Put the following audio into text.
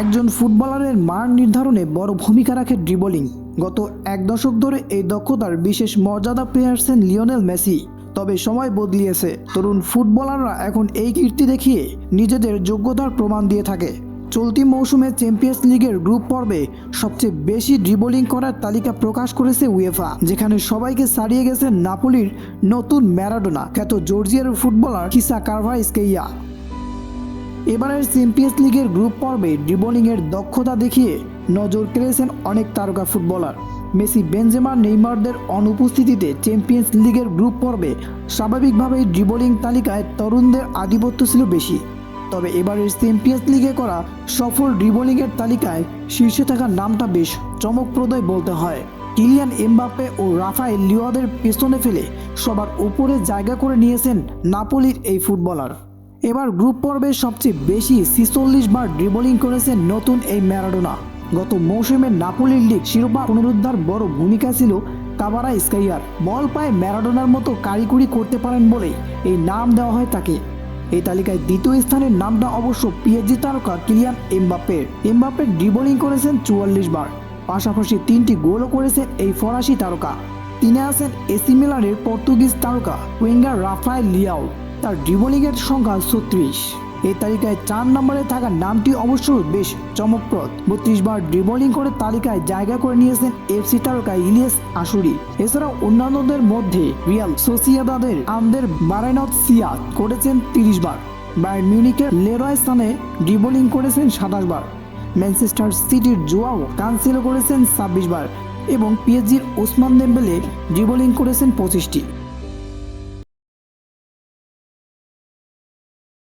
একজন ফুটবলারের মান নির্ধারণে বড় ভূমিকা রাখে ড্রিবলিং। গত এক দশক ধরে এই দক্ষতার বিশেষ মর্যাদা পেয়ে আসছেন লিওনেল মেসি। তবে সময় বদলিয়েছে। তরুণ ফুটবলাররা এখন এই কীর্তি দেখিয়ে নিজেদের যোগ্যতার প্রমাণ দিয়ে থাকে। চলতি মৌসুমে চ্যাম্পিয়ন্স লিগের গ্রুপ পর্বে সবচেয়ে বেশি ড্রিবলিং করার তালিকা প্রকাশ করেছে উয়েফা, যেখানে সবাইকে ছাড়িয়ে গেছে নাপোলির নতুন ম্যারাডোনা, খ্যাত জর্জিয়ার ফুটবলার কিসা কারভাইসকেইয়া এবারের চ্যাম্পিয়ন্স লিগের গ্রুপ পর্বে ড্রিবলিংয়ের দক্ষতা দেখিয়ে নজর কেড়েছেন অনেক তারকা ফুটবলার। মেসি, বেনজেমা, নেইমারদের অনুপস্থিতিতে চ্যাম্পিয়ন্স লিগের গ্রুপ পর্বে স্বাভাবিকভাবেই ড্রিবলিং তালিকায় তরুণদের আধিপত্য ছিল বেশি। তবে এবারের চ্যাম্পিয়ন্স লিগে করা সফল ড্রিবলিংয়ের তালিকায় শীর্ষে থাকা নামটা বেশ চমকপ্রদই বলতে হয়। কিলিয়ান এমবাপ্পে ও রাফায়েল লিওয়াদের পেছনে ফেলে সবার উপরে জায়গা করে নিয়েছেন নাপোলির এই ফুটবলার। এবার গ্রুপ পর্বে সবচেয়ে বেশি ছিচল্লিশ বার ড্রিবলিং করেছেন নতুন এই ম্যারাডোনা। গত মৌসুমে নাপোলির লিগ শিরোপা পুনরুদ্ধার বড় ভূমিকা ছিল কাবারা স্কাইয়ার। বল পায়ে ম্যারাডোনার মতো কারিকুরি করতে পারেন বলেই এই নাম দেওয়া হয় তাকে। এই তালিকায় দ্বিতীয় স্থানের নামটা অবশ্য পিএসজি তারকা কিলিয়ান এমবাপ্পের। এমবাপ্পে ড্রিবলিং করেছেন চুয়াল্লিশ বার। পাশাপাশি তিনটি গোলও করেছেন এই ফরাসি তারকা। তিনি আছেন এসি মিলানের পর্তুগিজ তারকা উইঙ্গার রাফায়েল লিয়াও। তার ড্রিবলিংয়ের সংখ্যা ছত্রিশ। এই তালিকায় চার নম্বরে থাকা নামটি অবশ্য বেশ চমকপ্রদ। বত্রিশ বার ড্রিবলিং করে তালিকায় জায়গা করে নিয়েছেন এফসি তারকা ইলিয়াস আশুরি। এছাড়াও অন্যান্যদের মধ্যে রিয়াল সোসিয়াদাদের আমদের বারাইনত সিয়া করেছেন তিরিশ বার। বায়ার্ন মিউনিকের লেরয় স্থানে ড্রিবলিং করেছেন সাতাশ বার। ম্যানচেস্টার সিটির জোয়াও কানসিলও করেছেন ছাব্বিশ বার। এবং পিএসজির ওসমান দেম্বেলে ড্রিবলিং করেছেন পঁচিশটি।